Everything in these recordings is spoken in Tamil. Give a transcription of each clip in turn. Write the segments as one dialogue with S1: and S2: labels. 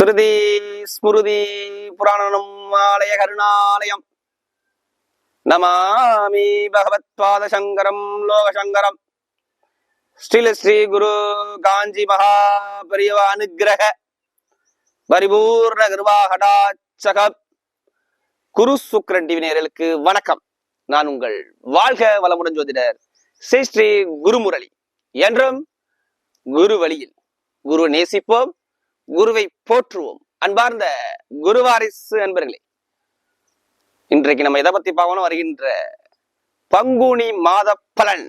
S1: ஸ்ருதி ஸ்மிருதி புராணனும் ஆலய கருணாலயம். நமாமி பகவத்வாத சங்கரம் லோகசங்கரம். ஸ்ரீல ஸ்ரீ குரு காஞ்சி மகா பெரியவ அனுகிரக பரிபூர்ண கிருவாகடாச்சக குரு சுக்ரன் டிவி வணக்கம். நான் உங்கள் வாழ்க வளமுடன் ஜோதிடர் ஸ்ரீ ஸ்ரீ குருமுரளி. என்றும் குரு வழியில் குரு நேசிப்போம். குருவை போற்றுவோம். அன்பார்ந்த குருவாரிசு அன்பர்களே இன்றைக்கு நம்ம எதை பத்தி பார்க்கணும்? வருகின்ற பங்குனி மாத பலன்.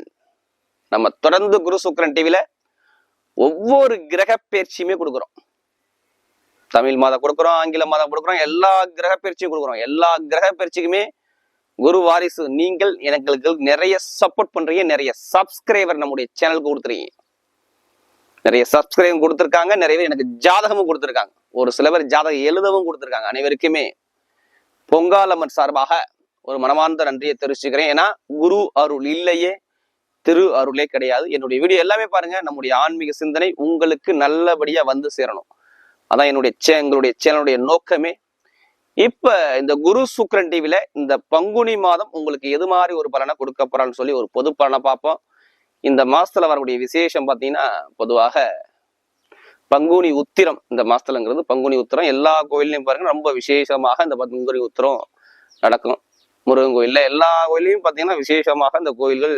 S1: நம்ம தொடர்ந்து குரு சுக்கரன் டிவில ஒவ்வொரு கிரக பயிற்சியுமே கொடுக்குறோம். தமிழ் மாதம் கொடுக்குறோம் ஆங்கில மாதம் கொடுக்குறோம் எல்லா கிரக பயிற்சியும் கொடுக்குறோம். எல்லா கிரக பயிற்சிக்குமே குரு வாரிசு நீங்கள் எனக்கு நிறைய சப்போர்ட் பண்றீங்க நிறைய சப்ஸ்கிரைபர் நம்முடைய சேனலுக்கு கொடுத்துறீங்க நிறைய சப்ஸ்கிரைபும் கொடுத்துருக்காங்க. நிறைய பேர் எனக்கு ஜாதகமும் கொடுத்துருக்காங்க. ஒரு சில பேர் ஜாதகம் எழுதவும் கொடுத்துருக்காங்க. அனைவருக்குமே பொங்காலம்மன் சார்பாக ஒரு மனமார்ந்த நன்றியை தெரிவிச்சுக்கிறேன். ஏன்னா குரு அருள் இல்லையே திரு அருளே கிடையாது. என்னுடைய வீடியோ எல்லாமே பாருங்க. நம்முடைய ஆன்மீக சிந்தனை உங்களுக்கு நல்லபடியா வந்து சேரணும். அதான் என்னுடைய சே எங்களுடைய சேனலுடைய நோக்கமே. இப்ப இந்த குரு சுக்ரன் டிவில இந்த பங்குனி மாதம் உங்களுக்கு எது மாதிரி ஒரு பலனை கொடுக்க போறான்னு சொல்லி ஒரு பொது பலனை பார்ப்போம். இந்த மாசத்துல வரக்கூடிய விசேஷம் பார்த்தீங்கன்னா பொதுவாக பங்குனி உத்திரம். இந்த மாசத்துலங்கிறது பங்குனி உத்திரம். எல்லா கோயில்லையும் பாருங்க ரொம்ப விசேஷமாக இந்த பங்குனி உத்திரம் நடக்கும். முருகன் கோயில்ல எல்லா கோயிலையும் பார்த்தீங்கன்னா விசேஷமாக இந்த கோயில்கள்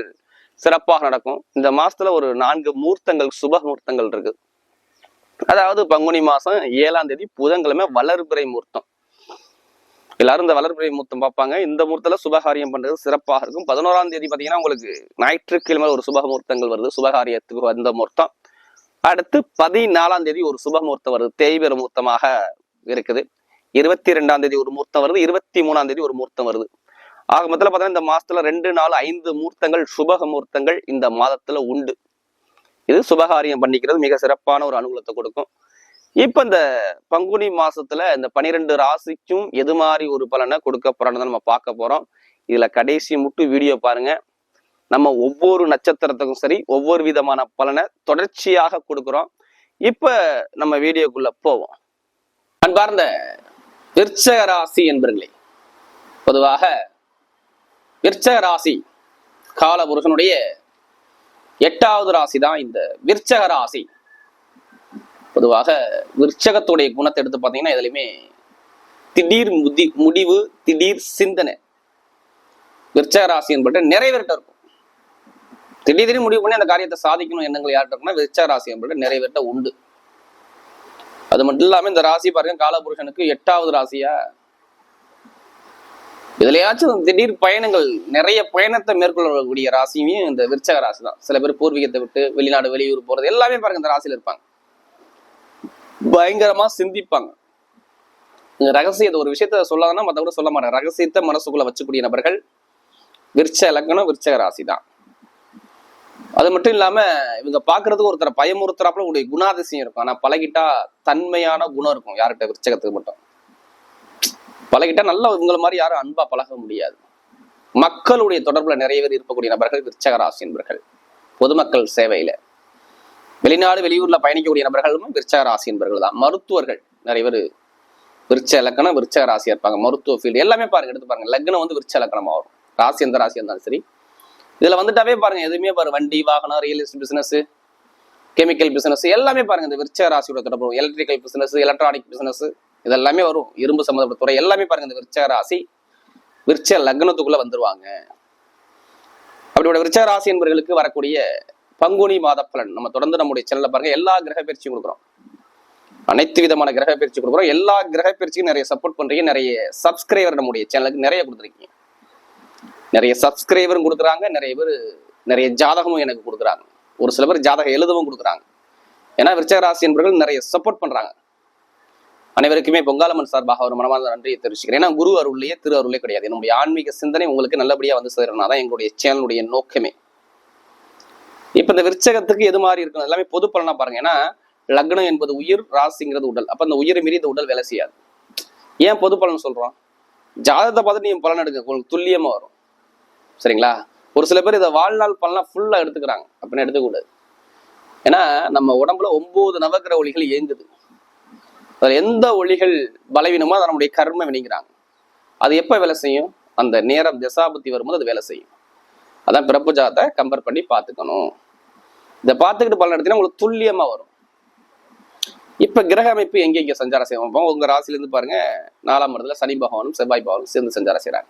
S1: சிறப்பாக நடக்கும். இந்த மாசத்துல ஒரு நான்கு மூர்த்தங்கள் சுப மூர்த்தங்கள் இருக்கு. அதாவது பங்குனி மாசம் ஏழாம் தேதி புதன்கிழமை வளர்பிறை மூர்த்தம். எல்லாரும் இந்த வளர்பிறை மூர்த்தம் பார்ப்பாங்க. இந்த முகூர்த்தத்தில் சுபகாரியம் பண்றது சிறப்பாக இருக்கும். பதினோராம் தேதி பாத்தீங்கன்னா உங்களுக்கு ஞாயிற்றுக்கிழமை ஒரு சுப முகூர்த்தங்கள் வருது. சுபகாரியத்துக்கு வந்த முகூர்த்தம். அடுத்து பதினாலாம் தேதி ஒரு சுப முகூர்த்தம் வருது. தேய்பெரு முகூர்த்தமாக இருக்குது. இருபத்தி ரெண்டாம் தேதி ஒரு முகூர்த்தம் வருது. இருபத்தி மூணாம் தேதி ஒரு முகூர்த்தம் வருது. ஆக மொத்தத்தில் பார்த்தீங்கன்னா இந்த மாசத்துல ரெண்டு நாள் ஐந்து மூர்த்தங்கள் சுபக முகூர்த்தங்கள் இந்த மாதத்துல உண்டு. இது சுபகாரியம் பண்ணிக்கிறது மிக சிறப்பான ஒரு அனுகூலத்தை கொடுக்கும். இப்ப இந்த பங்குனி மாசத்துல இந்த பனிரெண்டு ராசிக்கும் எது மாதிரி ஒரு பலனை கொடுக்க போறோம்னு நம்ம பார்க்க போறோம். இதுல கடைசி முட்டு வீடியோ பாருங்க. நம்ம ஒவ்வொரு நட்சத்திரத்துக்கும் சரி ஒவ்வொரு விதமான பலனை தொடர்ச்சியாக கொடுக்குறோம். இப்ப நம்ம வீடியோக்குள்ள போவோம். அன்பார்ந்த விற்சக ராசி என்பர்களே பொதுவாக விற்சக ராசி காலபுருஷனுடைய எட்டாவது ராசி தான் இந்த விற்சக ராசி. பொதுவாக விற்சகத்துடைய குணத்தை எடுத்து பார்த்தீங்கன்னா எதுலையுமே திடீர் முதி முடிவு திடீர் சிந்தனை விற்சக ராசி என்பட்டு நிறைவேற்ற இருக்கும். திடீர் திடீர் முடிவு பண்ணி அந்த காரியத்தை சாதிக்கணும் எண்ணங்கள் யார்கிட்ட இருக்குன்னா விருச்சக ராசி என்பது நிறைவேற்ற உண்டு. அது மட்டும் இல்லாமல் இந்த ராசி பாருங்க காலபுருஷனுக்கு எட்டாவது ராசியா? இதுலயாச்சும் திடீர் பயணங்கள் நிறைய பயணத்தை மேற்கொள்ளக்கூடிய ராசியும் இந்த விற்சக ராசி தான் சில பேர் பூர்வீகத்தை விட்டு வெளிநாடு வெளியூர் போறது எல்லாமே பாருங்க இந்த ராசியில இருப்பாங்க. பயங்கரமா சிந்திப்பாங்க. இந்த ரகசியத்தை ஒரு விஷயத்த சொல்லாங்கன்னா மற்ற கூட சொல்ல மாட்டாங்க. ரகசியத்தை மனசுக்குள்ள வச்சுக்கூடிய நபர்கள் விருச்ச இலக்கணம் விருச்சக ராசி தான் அது மட்டும் இல்லாம இவங்க பாக்குறதுக்கு ஒருத்தரை பயமுறுத்துறாப்புல உங்களுடைய குணாதிசயம் இருக்கும். ஆனா பழகிட்டா தன்மையான குணம் இருக்கும் யார்கிட்ட? விருச்சகத்துக்கு மட்டும். பழகிட்டா நல்லா இவங்கள மாதிரி யாரும் அன்பா பழக முடியாது. மக்களுடைய தொடர்புல நிறைய பேர் இருக்கக்கூடிய நபர்கள் விருச்சக ராசி என்பர்கள். பொதுமக்கள் சேவையில. வெளிநாடு வெளியூர்ல பயணிக்கக்கூடிய நபர்களும் விருச்சக ராசி என்பர்கள் தான் மருத்துவர்கள் நிறைய பேர் விருச்ச இலக்கணம் விருச்சக ராசியா இருப்பாங்க. மருத்துவ ஃபீல்டு எல்லாமே பாருங்க எடுத்து பாருங்க. லக்னம் வந்து விருச்ச இலக்கணமா வரும் ராசி எந்த ராசியா இருந்தாலும் சரி. இதுல வந்துட்டாவே பாருங்க எதுவுமே பாரு வண்டி வாகனம் real estate business chemical business எல்லாமே பாருங்க. இந்த விருச்ச ராசியோட தொடர்பு எலக்ட்ரிக்கல் பிசினஸ் எலக்ட்ரானிக் பிசினஸ் இதெல்லாமே வரும். இரும்பு சம்மந்தப்பட்ட துறை எல்லாமே பாருங்க இந்த விருச்ச ராசி விருச்ச லக்னத்துக்குள்ள வந்துருவாங்க. அப்படியோட விருச்ச ராசி என்பவர்களுக்கு வரக்கூடிய பங்குனி மாத பலன். நம்ம தொடர்ந்து நம்முடைய சேனல்ல பாருங்க எல்லா கிரக பயிற்சியும் கொடுக்குறோம். அனைத்து விதமான கிரக பயிற்சி கொடுக்குறோம். எல்லா கிரக பயிற்சியும் நிறைய சப்போர்ட் பண்றீங்க நிறைய சப்ஸ்கிரைபர் நம்முடைய சேனலுக்கு நிறைய கொடுத்துருக்கீங்க. நிறைய சப்ஸ்கிரைபரும் கொடுக்குறாங்க நிறைய பேர் நிறைய ஜாதகமும் எனக்கு கொடுக்குறாங்க. ஒரு சில பேர் ஜாதகம் எழுதவும் கொடுக்குறாங்க. ஏன்னா விருச்சக ராசி என்பவர்கள் நிறைய சப்போர்ட் பண்றாங்க. அனைவருக்குமே பொங்காலம்மன் சார்பாக ஒரு மனமார்ந்த நன்றியை தெரிவிச்சுக்கிறேன். ஏன்னா குரு அருள்லேயே திரு அருளே கிடையாது. என்னுடைய ஆன்மீக சிந்தனை உங்களுக்கு நல்லபடியாக வந்து சேரணும் தான் எங்களுடைய சேனலுடைய நோக்கமே. இப்ப இந்த விருச்சகத்துக்கு எது மாதிரி இருக்கணும்? எல்லாமே பொது பலனா பாருங்க. ஏன்னா லக்னம் என்பது உயிர் ராசிங்கிறது உடல். அப்ப அந்த உயிரை மீறி இந்த உடல் வேலை செய்யாது. ஏன் பொது பலன் சொல்றோம்? ஜாதகத்தை பார்த்து நீ பலன் எடுக்க உங்களுக்கு துல்லியமா வரும். சரிங்களா? ஒரு சில பேர் இதை வாழ்நாள் பலனா ஃபுல்லா எடுத்துக்கிறாங்க. அப்படின்னு எடுத்துக்கூடாது ஏன்னா நம்ம உடம்புல ஒன்பது நவக்கிர ஒளிகள் இயங்குது. அதில் எந்த ஒளிகள் பலவீனமோ அதை நம்முடைய கர்ம வினைங்கிறாங்க. அது எப்போ வேலை செய்யும்? அந்த நேரம் திசாபுத்தி வரும்போது அது வேலை செய்யும். அதான் பிறப்பு கம்பேர் பண்ணி பார்த்துக்கணும். இதை பார்த்துக்கிட்டு பல எடுத்தீங்கன்னா உங்களுக்கு துல்லியமா வரும். இப்ப கிரக அமைப்பு எங்க எங்க சஞ்சாரம் செய்வோம் உங்க ராசிலிருந்து பாருங்க. நாலாம் இடத்துல சனி பகவானும் செவ்வாய் பகவானும் சேர்ந்து சஞ்சாரம் செய்றாங்க.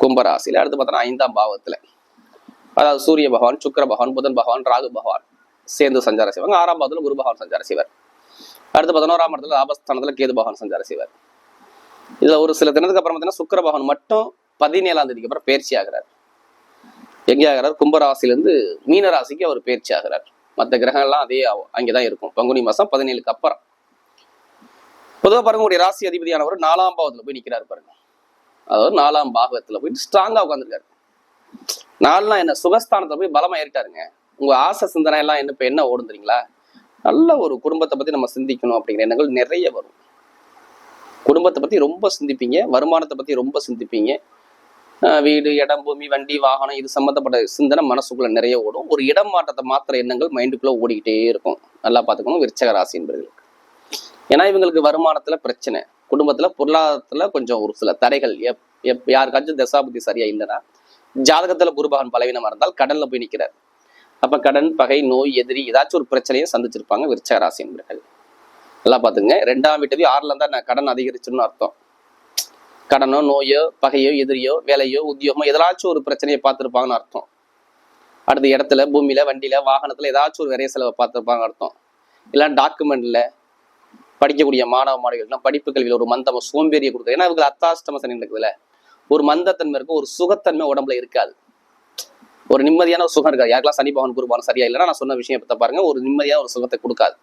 S1: கும்பராசியில் அடுத்து பார்த்தோன்னா ஐந்தாம் பாவத்துல. அதாவது சூரிய பகவான் சுக்கர பகவான் புதன் பகவான் ராகு பகவான் சேர்ந்து சஞ்சாரம் செய்வாங்க. ஆறாம் பாவத்துல குரு பகவான் சஞ்சாரம் செய்வார். அடுத்து பதினோராம் இடத்துல ஆபஸ்தானத்தில் கேது பகவான் சஞ்சாரம் செய்வார். இதுல ஒரு சில தினத்துக்கு அப்புறம் பார்த்தீங்கன்னா சுக்கர பகவான் மட்டும் பதினேழாம் தேதிக்கு அப்புறம் பயிற்சி ஆகிறார். எங்கே ஆகிறார் கும்பராசிலிருந்து மீனராசிக்கு அவர் பயிற்சி ஆகிறார் மற்ற கிரகங்கள்லாம் அதே ஆகும். அங்கேதான் இருக்கும். பங்குனி மாதம் பதினேழுக்கு அப்புறம். பொதுவாக பாருங்க உடைய ராசி அதிபதியானவர் நாலாம் பாவத்தில் போய் நிக்கிறாரு பாருங்க. அதாவது நாலாம் பாகத்துல போயிட்டு ஸ்ட்ராங்கா உட்காந்துருக்காரு நாலாம் என்ன சுகஸ்தானத்துல போய் பலமா ஏறிட்டாருங்க உங்க ஆசை சிந்தனை எல்லாம் என்ன இப்போ என்ன ஓடும் தெரியுங்களா நல்ல ஒரு குடும்பத்தை பத்தி நம்ம சிந்திக்கணும் அப்படிங்கிற எண்ணங்கள் நிறைய வரும். குடும்பத்தை பத்தி ரொம்ப சிந்திப்பீங்க வருமானத்தை பத்தி ரொம்ப சிந்திப்பீங்க. வீடு இடம் பூமி வண்டி வாகனம் இது சம்மந்தப்பட்ட சிந்தனை மனசுக்குள்ள நிறைய ஓடும். ஒரு இடம் மாற்றத்தை மாத்திர எண்ணங்கள் மைண்டுக்குள்ள ஓடிக்கிட்டே இருக்கும். நல்லா பார்த்துக்கணும் விருச்சக ராசி என்பவர்களுக்கு ஏன்னா இவங்களுக்கு வருமானத்துல பிரச்சனை. குடும்பத்துல பொருளாதாரத்துல கொஞ்சம் ஒரு சில தடைகள். எப் எப் யாருக்காச்சும் தசாபுத்தி சரியா இல்லைன்னா ஜாதகத்துல குருபகன் பலவீனமா இருந்தால் கடல்ல போய் நிற்கிறார் அப்ப கடன் பகை நோய் எதிரி ஏதாச்சும் ஒரு பிரச்சனையை சந்திச்சிருப்பாங்க விருச்சக ராசி என்பவர்கள் நல்லா பாத்துங்க ரெண்டாம் வீட்டதி ஆறுல இருந்தா நான் கடன் அதிகரிச்சுன்னு அர்த்தம். கடனோ நோயோ பகையோ எதிரியோ வேலையோ உத்தியோகமோ எதாச்சும் ஒரு பிரச்சனையை பார்த்துருப்பாங்கன்னு அர்த்தம். அடுத்த இடத்துல பூமியில வண்டியில வாகனத்துல ஏதாச்சும் ஒரு விரைய செலவை பார்த்துருப்பாங்க அர்த்தம். இல்லை டாக்குமெண்ட்ல படிக்கக்கூடிய மாணவ மாணவிகள்னா படிப்பு கல்வியில் ஒரு மந்தம சோம்பேறியை கொடுக்குது. ஏன்னா இவங்க அத்தாஷ்டம சனி இருக்குதுல்ல ஒரு மந்தத்தன்மை இருக்கும் ஒரு சுகத்தன்மை உடம்புல இருக்காது. ஒரு நிம்மதியான ஒரு சுகம் இருக்காது. யாருக்கெல்லாம் சனி பகவான் குருபான் சரியா இல்லைன்னா நான் சொன்ன விஷயம் பத்த பாருங்க. ஒரு நிம்மதியான ஒரு சுகத்தை கொடுக்காது.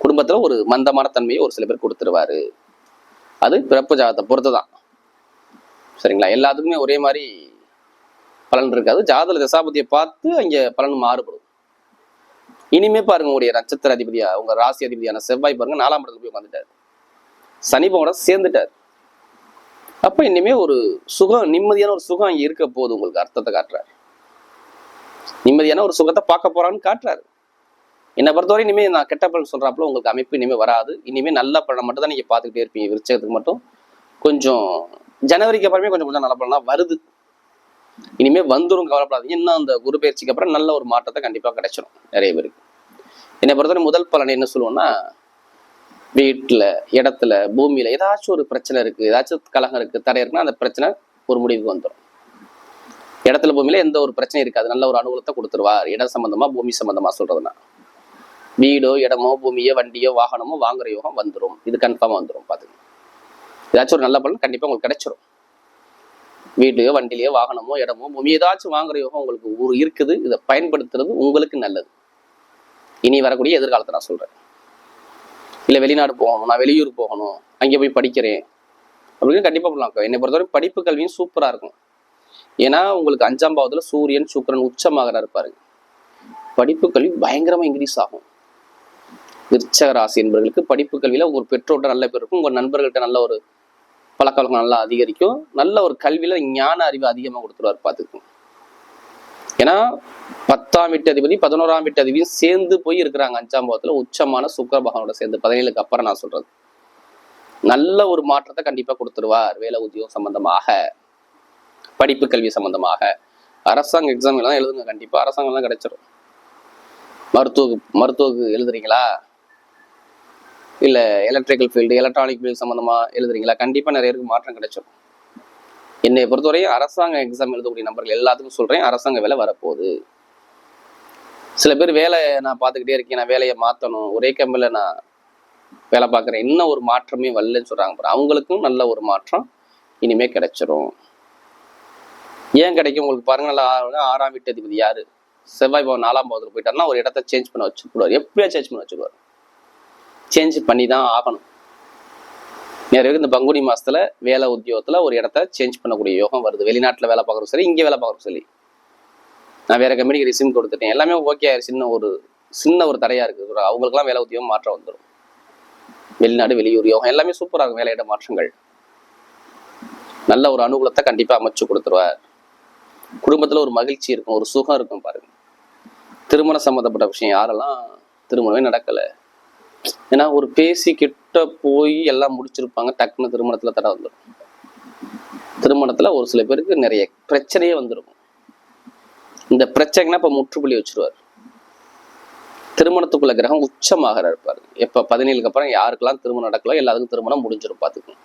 S1: குடும்பத்துல ஒரு மந்தமான தன்மையை ஒரு சில பேர் கொடுத்துருவாரு. அது பிறப்பு ஜாதகத்தை பொறுத்து தான் சரிங்களா? எல்லாத்துக்குமே ஒரே மாதிரி பலன் இருக்காது. ஜாதக தசாபதியை பார்த்து அங்கே பலன் மாறுபடும். இனிமே பாருங்க உங்களுடைய நட்சத்திர அதிபதியா உங்க ராசி அதிபதியான செவ்வாய் பாருங்க நாலாம் இடத்துல போய் உட்காந்துட்டார் சனிபோட சேர்ந்துட்டார். அப்ப இனிமே ஒரு சுகம் நிம்மதியான ஒரு சுகம் அங்கே இருக்க போகுது உங்களுக்கு அர்த்தத்தை காட்டுறாரு. நிம்மதியான ஒரு சுகத்தை பார்க்க போறான்னு காட்டுறாரு. என்னை பொறுத்தவரை இனிமே நான் கெட்ட பலன் சொல்றாப்புல உங்களுக்கு அமைப்பு இனிமே வராது. இனிமேல் நல்ல பலனை மட்டும் தான் நீங்க பார்த்துக்கிட்டே இருப்பீங்க. விருச்சகத்துக்கு மட்டும். கொஞ்சம் ஜனவரிக்கு அப்புறமே கொஞ்சம் கொஞ்சம் நல்ல பலனாக வருது. இனிமே வந்துடும் கவலைப்படாதீங்க. இன்னும் அந்த குரு பயிற்சிக்கு அப்புறம் நல்ல ஒரு மாற்றத்தை கண்டிப்பா கிடைச்சிடும் நிறைய பேருக்கு. என்னை பொறுத்தவரை முதல் பலன் என்ன சொல்லுவோம்னா வீட்டுல இடத்துல பூமியில ஏதாச்சும் ஒரு பிரச்சனை இருக்கு ஏதாச்சும் கலகம் இருக்கு தடை இருக்குன்னா அந்த பிரச்சனை ஒரு முடிவுக்கு வந்துடும் இடத்துல பூமியில எந்த ஒரு பிரச்சனையும் இருக்காது. நல்ல ஒரு அனுகூலத்தை கொடுத்துருவார். இடம் சம்பந்தமா பூமி சம்பந்தமா சொல்றதுன்னா. வீடோ இடமோ பூமியோ வண்டியோ வாகனமோ வாங்குற யோகம் வந்துடும் இது கன்ஃபார்மாக வந்துடும் பார்த்துங்க ஏதாச்சும் ஒரு நல்ல பலன் கண்டிப்பாக உங்களுக்கு கிடைச்சிரும். வீட்லயோ வண்டிலையோ வாகனமோ இடமோ பூமி ஏதாச்சும் வாங்குற யோகம் உங்களுக்கு ஒரு இருக்குது. இதை பயன்படுத்துறது உங்களுக்கு நல்லது. இனி வரக்கூடிய எதிர்காலத்தை நான் சொல்கிறேன் இல்லை வெளிநாடு போகணும் நான் வெளியூர் போகணும் அங்கே போய் படிக்கிறேன். அப்படின்னு கண்டிப்பாக பண்ணலாம் என்னை பொறுத்தவரை படிப்பு கல்வியும் சூப்பராக இருக்கும். ஏன்னா உங்களுக்கு அஞ்சாம் பாவத்தில் சூரியன் சுக்கரன் உச்சமாகிறாரு பாருங்க. படிப்பு கல்வி பயங்கரமாக இன்க்ரீஸ் ஆகும். விருச்சக ராசி என்பவர்களுக்கு படிப்பு கல்வியில் உங்கள் பெற்றோர்கிட்ட நல்ல பேர் இருக்கும். உங்கள் நண்பர்கள்ட்ட நல்ல ஒரு பழக்க வழக்கம் நல்லா அதிகரிக்கும். நல்ல ஒரு கல்வியில் ஞான அறிவு அதிகமாக கொடுத்துருவார் பார்த்துக்கும் ஏன்னா பத்தாம் வீட்டு அதிபதி பதினோராம் வீட்டு அதிபதியும் சேர்ந்து போய் இருக்கிறாங்க. அஞ்சாம் பாவத்தில் உச்சமான சுக்கர பகவானோட சேர்ந்து. பதினேழுக்கு அப்புறம் நான் சொல்றது. நல்ல ஒரு மாற்றத்தை கண்டிப்பாக கொடுத்துருவார். வேலை உத்தியோகம் சம்பந்தமாக படிப்பு கல்வி சம்பந்தமாக. அரசாங்க எக்ஸாம் எல்லாம் எழுதுங்க. கண்டிப்பாக அரசாங்கம்லாம் கிடைச்சிடும் மருத்துவ மருத்துவக்கு எழுதுறீங்களா? இல்ல எலக்ட்ரிக்கல் ஃபீல்டு எலக்ட்ரானிக் ஃபீல்டு சம்பந்தமா எழுதுறீங்களா? கண்டிப்பா நிறைய பேருக்கு மாற்றம் கிடைச்சிடும் என்னை பொறுத்தவரையும் அரசாங்க எக்ஸாம் எழுதக்கூடிய நம்பர்கள் எல்லாத்துக்கும் சொல்றேன் அரசாங்க வேலை வரப்போகுது. சில பேர் வேலை நான் பார்த்துக்கிட்டே இருக்கேன் நான் வேலையை மாற்றணும் ஒரே கம்பெனில நான் வேலை பார்க்குறேன் இன்னும் ஒரு மாற்றமே வரலன்னு சொல்றாங்க பாரு. அவங்களுக்கும் நல்ல ஒரு மாற்றம் இனிமே கிடைச்சிரும். ஏன் கிடைக்கும்? உங்களுக்கு பாருங்க நல்லா ஆறாம் வீட்டு அதிபதி யாரு? செவ்வாய் பவன் நாலாம் பாவத்தில் போயிட்டாருன்னா ஒரு இடத்த சேஞ்ச் பண்ண வச்சுருவார் எப்படியா சேஞ்ச் பண்ண வச்சுருவார் சேஞ்ச் பண்ணி தான் ஆகணும். நிறைய இந்த பங்குனி மாசத்துல வேலை உத்தியோகத்துல ஒரு இடத்த சேஞ்ச் பண்ணக்கூடிய யோகம் வருது. வெளிநாட்டில் வேலை பார்க்குறோம் சரி இங்கே வேலை பார்க்குறோம் சரி. நான் வேற கம்பெனிக்கு ரிசீம் கொடுத்துட்டேன். எல்லாமே ஓகே ஆயிடுச்சு சின்ன ஒரு சின்ன ஒரு தடையா இருக்குது அவங்களுக்குலாம் வேலை உத்தியோகம் மாற்றம் வந்துடும் வெளிநாடு வெளியூர் யோகம் எல்லாமே சூப்பராக இருக்கும். வேலையிட மாற்றங்கள். நல்ல ஒரு அனுகூலத்தை கண்டிப்பா அமைச்சு கொடுத்துருவார். குடும்பத்துல ஒரு மகிழ்ச்சி இருக்கும். ஒரு சுகம் இருக்கும் பாருங்க. திருமணம் சம்மந்தப்பட்ட விஷயம் யாரெல்லாம் திருமணமே நடக்கலை
S2: ஏன்னா ஒரு பேசி கிட்ட போய் எல்லாம் முடிச்சிருப்பாங்க டக்குன்னு திருமணத்துல தடை வந்துடும் திருமணத்துல ஒரு சில பேருக்கு நிறைய பிரச்சனையே வந்துடும் இந்த பிரச்சனைனா இப்ப முற்றுப்புள்ளி வச்சிருவார். திருமணத்துக்குள்ள கிரகம் உச்சமாக இருப்பார். எப்ப பதினேழுக்கு அப்புறம் யாருக்கெல்லாம் திருமணம் நடக்கலோ எல்லாத்துக்கும் திருமணம் முடிஞ்சிடும் பாத்துக்கணும்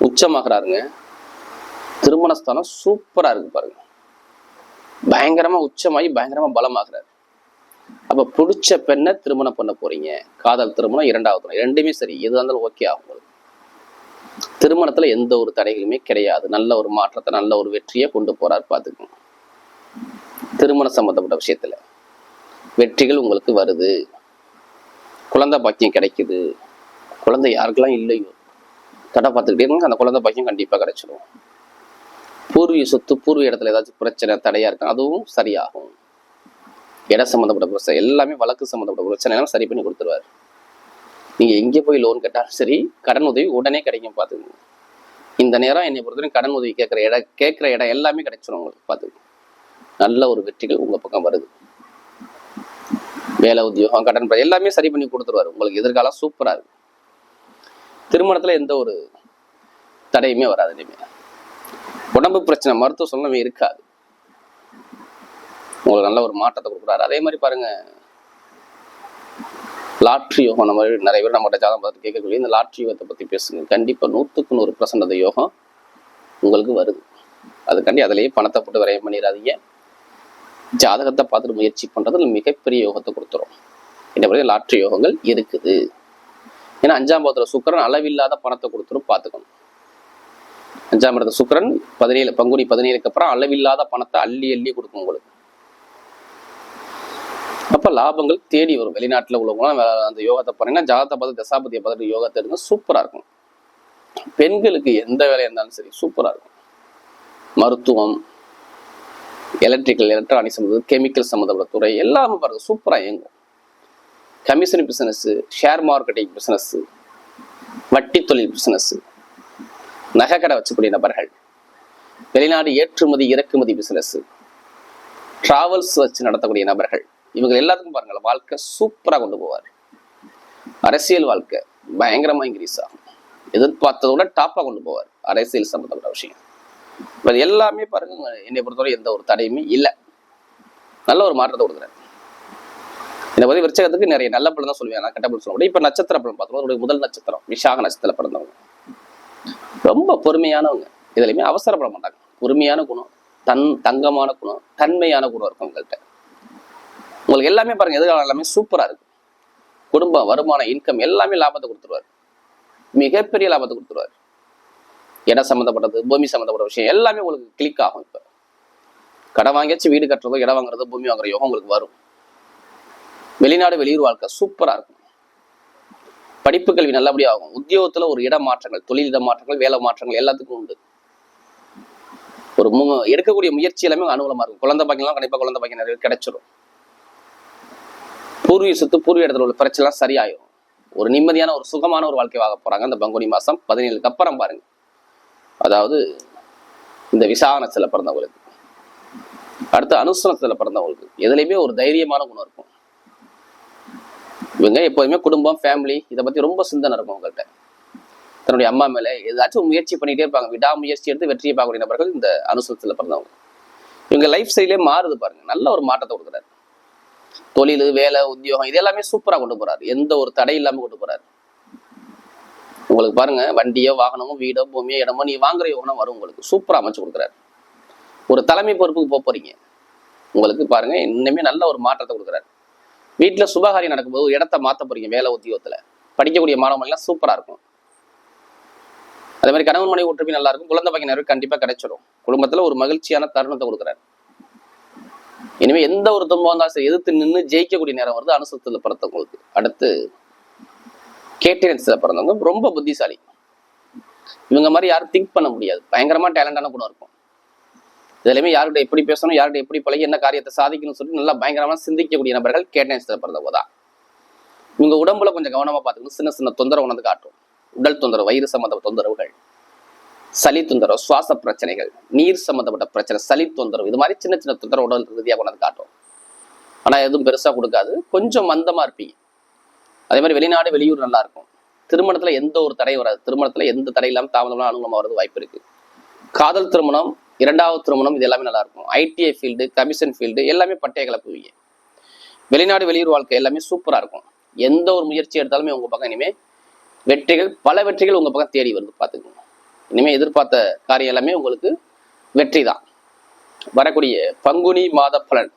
S2: உச்சமாகறாருங்க. திருமணஸ்தானம் சூப்பரா இருக்கு பாருங்க. பயங்கரமா உச்சமாகி பயங்கரமா பலமாகிறாரு. அப்ப பிடிச்ச பெண்ணை திருமணம் பண்ண போறீங்க. காதல் திருமணம் இரண்டாவது திருமணம் ரெண்டுமே சரி. எது இருந்தாலும் ஓகே ஆகும் உங்களுக்கு திருமணத்துல எந்த ஒரு தடைகளுமே கிடையாது. நல்ல ஒரு மாற்றத்தை நல்ல ஒரு வெற்றியை கொண்டு போறாரு பாத்துக்கோங்க. திருமணம் சம்பந்தப்பட்ட விஷயத்துல வெற்றிகள் உங்களுக்கு வருது. குழந்தை பாக்கியம் கிடைக்குது. குழந்தை யாருக்கெல்லாம் இல்லையோ தடை பார்த்துக்கிட்டே இருந்தாங்க அந்த குழந்தை பாக்கியம் கண்டிப்பா கிடைச்சிடும் பூர்வீக சொத்து பூர்வீக இடத்துல ஏதாச்சும் பிரச்சனை தடையா இருக்கும் அதுவும் சரியாகும். இட சம்மந்தப்பட்ட பிரச்சனை எல்லாமே வழக்கு சம்மந்தப்பட்ட பிரச்சனை எல்லாம் சரி பண்ணி கொடுத்துருவாரு. நீங்கள் எங்கே போய் லோன் கேட்டாலும் சரி கடன் உதவி உடனே கிடைக்கும் பார்த்துக்கோங்க இந்த நேரம் என்னை பொறுத்தவரைக்கும் கடன் உதவி கேட்குற இடம் கேட்குற இடம் எல்லாமே கிடைச்சிடும் உங்களுக்கு பார்த்துக்கோங்க நல்ல ஒரு வெற்றிகள் உங்கள் பக்கம் வருது. வேலை உத்தியோகம் கடன் எல்லாமே சரி பண்ணி கொடுத்துருவாரு. உங்களுக்கு எதிர்காலம் சூப்பராக இருக்கு. திருமணத்தில் எந்த ஒரு தடையுமே வராது இனிமேல் உடம்பு பிரச்சனை மருத்துவ சொல்லவே இருக்காது. உங்களுக்கு நல்ல ஒரு மாற்றத்தை கொடுக்குறாரு. அதே மாதிரி பாருங்க லாட்ரி யோகம் நம்ம நிறைய பேர் நம்மகிட்ட ஜாதகம் பார்த்து கேட்கக்கூடிய இந்த லாட்ரி யோகத்தை பற்றி பேசுங்க. கண்டிப்பாக நூற்றுக்கு நூறு பர்சன்ட் அந்த யோகம் உங்களுக்கு வருது. அதுக்காண்டி அதுலேயே பணத்தை போட்டு விரயம் பண்ணிடாதீங்க. ஜாதகத்தை பார்த்துட்டு முயற்சி பண்ணுறதுல மிகப்பெரிய யோகத்தை கொடுத்துரும். இந்த மாதிரி லாட்ரி யோகங்கள் இருக்குது. ஏன்னா அஞ்சாம் பாதத்தில் சுக்கிரன் அளவில்லாத பணத்தை கொடுத்துரும் பார்த்துக்கணும். அஞ்சாம் இடத்துல சுக்கரன் பதினேழு பங்குனி பதினேழுக்கு அப்புறம் அளவில்லாத பணத்தை அள்ளி அள்ளி கொடுக்கும் உங்களுக்கு. அப்ப லாபங்கள் தேடி வரும். வெளிநாட்டில் உள்ளவங்களாம் அந்த யோகத்தை பண்ணீங்கன்னா ஜாதத்தை பார்த்து தசாபதியை பார்த்துட்டு யோகத்தை எடுங்க. சூப்பராக இருக்கும். பெண்களுக்கு எந்த வேலையாக இருந்தாலும் சரி சூப்பராக இருக்கும். மருத்துவம் எலக்ட்ரிக்கல் எலக்ட்ரானிக் சம்மந்தம் கெமிக்கல் சம்மந்தப்பட்ட துறை எல்லாமே பாருங்க சூப்பராக இயங்கும். Commission business share marketing business வட்டி தொழில் பிஸ்னஸ்ஸு நகைக்கடை வச்சக்கூடிய நபர்கள் வெளிநாடு ஏற்றுமதி இறக்குமதி பிஸ்னஸ்ஸு டிராவல்ஸ் வச்சு நடத்தக்கூடிய நபர்கள் இவங்க எல்லாத்துக்கும் பாருங்களேன் வாழ்க்கை சூப்பரா கொண்டு போவார். அரசியல் வாழ்க்கை பயங்கரமா இன்க்ரீஸ் ஆகும். எதிர்பார்த்ததை விட டாப்பா கொண்டு போவார் அரசியல் சம்மந்தப்பட்ட விஷயம். இப்ப எல்லாமே பாருங்க என்னை பொறுத்தவரை எந்த ஒரு தடையுமே இல்லை. நல்ல ஒரு மாற்றத்தை கொடுக்குறாரு. இந்த மாதிரி விருச்சகத்துக்கு நிறைய நல்ல பலன் தான் சொல்லுவேன் நான் கெட்ட பலன் சொல்ல முடியும் இப்போ நட்சத்திர பலன் பார்த்தோம் முதல் நட்சத்திரம் விஷாக நட்சத்திர பிறந்தவங்க. ரொம்ப பொறுமையானவங்க. இதுலையுமே அவசரப்பட மாட்டாங்க. பொறுமையான குணம் தன் தங்கமான குணம் தன்மையான குணம் இருக்கும் உங்கள்கிட்ட உங்களுக்கு எல்லாமே பாருங்க எதிர்காலம் எல்லாமே சூப்பரா இருக்கு குடும்பம் வருமானம் இன்கம் எல்லாமே லாபத்தை கொடுத்துருவாரு. மிகப்பெரிய லாபத்தை கொடுத்துருவாரு. இடம் சம்மந்தப்பட்டது பூமி சம்மந்தப்பட்ட விஷயம் எல்லாமே உங்களுக்கு கிளிக் ஆகும் இப்ப. கடன் வாங்கியாச்சு வீடு கட்டுறதோ இடம் வாங்குறதோ பூமி வாங்குற யோகம் உங்களுக்கு வரும். வெளிநாடு வெளியூர் வாழ்க்கை சூப்பரா இருக்கும். படிப்பு கல்வி நல்லபடியா ஆகும். உத்தியோகத்துல ஒரு இட மாற்றங்கள் தொழில் இட மாற்றங்கள் வேலை மாற்றங்கள் எல்லாத்துக்கும் உண்டு. ஒரு மு எடுக்கக்கூடிய முயற்சி எல்லாமே அனுகூலமா இருக்கும். குழந்தை பாக்கியெல்லாம் கண்டிப்பா குழந்தை பாக்கியம் நிறைய கிடைச்சிடும் பூர்வீக சொத்து பூர்வீக இடத்துல உள்ள பிரச்சனைலாம் சரியாயும் ஒரு நிம்மதியான ஒரு சுகமான ஒரு வாழ்க்கை வாங்க போறாங்க அந்த பங்குனி மாசம் பதினேழுக்கு அப்புறம் பாருங்க. அதாவது இந்த விசாகனத்துல பிறந்தவங்களுக்கு அடுத்து அனுசனத்துல பிறந்தவங்களுக்கு எதுலையுமே ஒரு தைரியமான குணம் இருக்கும். இவங்க எப்போதுமே குடும்பம் ஃபேமிலி இதை பத்தி ரொம்ப சிந்தனை இருக்கும் உங்கள்கிட்ட தன்னுடைய அம்மா மேல ஏதாச்சும் முயற்சி பண்ணிட்டே இருப்பாங்க. விடாமுயற்சி எடுத்து வெற்றியை பார்க்கக்கூடிய நபர்கள் இந்த அனுசனத்துல பிறந்தவங்க. இவங்க லைஃப் ஸ்டைலே மாறுது பாருங்க. நல்ல ஒரு மாற்றத்தை கொடுக்குறாரு. தொழில் வேலை உத்தியோகம் இது எல்லாமே சூப்பரா கொண்டு போறாரு. எந்த ஒரு தடை இல்லாமல் கொண்டு போறாரு. உங்களுக்கு பாருங்க வண்டியோ வாகனமோ வீடோ பூமியோ இடமோ நீ வாங்குற யோகனம் வரும் உங்களுக்கு. சூப்பரா அமைச்சு கொடுக்குறாரு. ஒரு தலைமை பொறுப்புக்கு போக போறீங்க. உங்களுக்கு பாருங்க இன்னுமே நல்ல ஒரு மாற்றத்தை கொடுக்குறாரு. வீட்டுல சுபகாரியம் நடக்கும்போது ஒரு இடத்த மாத்த போறீங்க வேலை உத்தியோகத்துல. படிக்கக்கூடிய மாணவர்கள் எல்லாம் சூப்பரா இருக்கும். அதே மாதிரி கணவன் மனைவி ஒற்றுமை நல்லா இருக்கும். குழந்தை பையன் நிறைவு கண்டிப்பா கிடைச்சிடும் குடும்பத்துல ஒரு மகிழ்ச்சியான தருணத்தை கொடுக்குறாரு. இனிமே எந்த ஒரு துன்பம் வந்தாலும் சரி எதிர்த்து நின்று ஜெயிக்கக்கூடிய நேரம் வருது. அனுசத்துல பிறந்தவங்களுக்கு அடுத்து கேட்டரன்ஸ்ல பிறந்தவங்க ரொம்ப புத்திசாலி. இவங்க மாதிரி யாரும் திங்க் பண்ண முடியாது. பயங்கரமா டேலண்டான குணம் இருக்கும். இதுலையுமே யார்கிட்ட எப்படி பேசணும் யார்கிட்ட எப்படி பழகி என்ன காரியத்தை சாதிக்கணும்னு சொல்லி நல்லா பயங்கரமா சிந்திக்கக்கூடிய நபர்கள் கேட்டரன்ஸ்ல பிறந்தவங்க தான் இவங்க உடம்புல கொஞ்சம் கவனமா பார்த்துக்கணும். சின்ன சின்ன தொந்தரவு உணர்ந்து காட்டும். உடல் தொந்தரவு வயிறு சம்மந்த தொந்தரவுகள். சளி தொந்தரவு சுவாச பிரச்சனைகள் நீர் சம்மந்தப்பட்ட பிரச்சனை சளி தொந்தரவு இது மாதிரி சின்ன சின்ன தொந்தரவு உடல் ரீதியாக கொண்டு காட்டும். ஆனால் எதுவும் பெருசாக கொடுக்காது. கொஞ்சம் மந்தமாக இருப்பீங்க. அதே மாதிரி வெளிநாடு வெளியூர் நல்லா இருக்கும். எந்த ஒரு தடை வராது. திருமணத்தில் எந்த தடை இல்லாம தாமதமான அனுகூலமா வரது வாய்ப்பு இருக்குது காதல் திருமணம் இரண்டாவது திருமணம் இது எல்லாமே நல்லா இருக்கும். ஐடிஐ ஃபீல்டு கமிஷன் ஃபீல்டு எல்லாமே பட்டைய போவீங்க. வெளிநாடு வெளியூர் வாழ்க்கை எல்லாமே சூப்பராக இருக்கும். எந்த ஒரு முயற்சி எடுத்தாலுமே உங்கள் பக்கம் இனிமேல் வெற்றிகள் பல வெற்றிகள் உங்கள் பக்கம் தேடி வருது பார்த்துக்கோங்க இனிமே எதிர்பார்த்த காரியம் எல்லாமே உங்களுக்கு வெற்றி தான் வரக்கூடிய பங்குனி மாத பலன்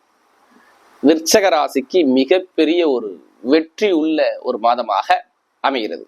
S2: விற்சக ராசிக்கு மிகப்பெரிய ஒரு வெற்றி உள்ள ஒரு மாதமாக அமைகிறது.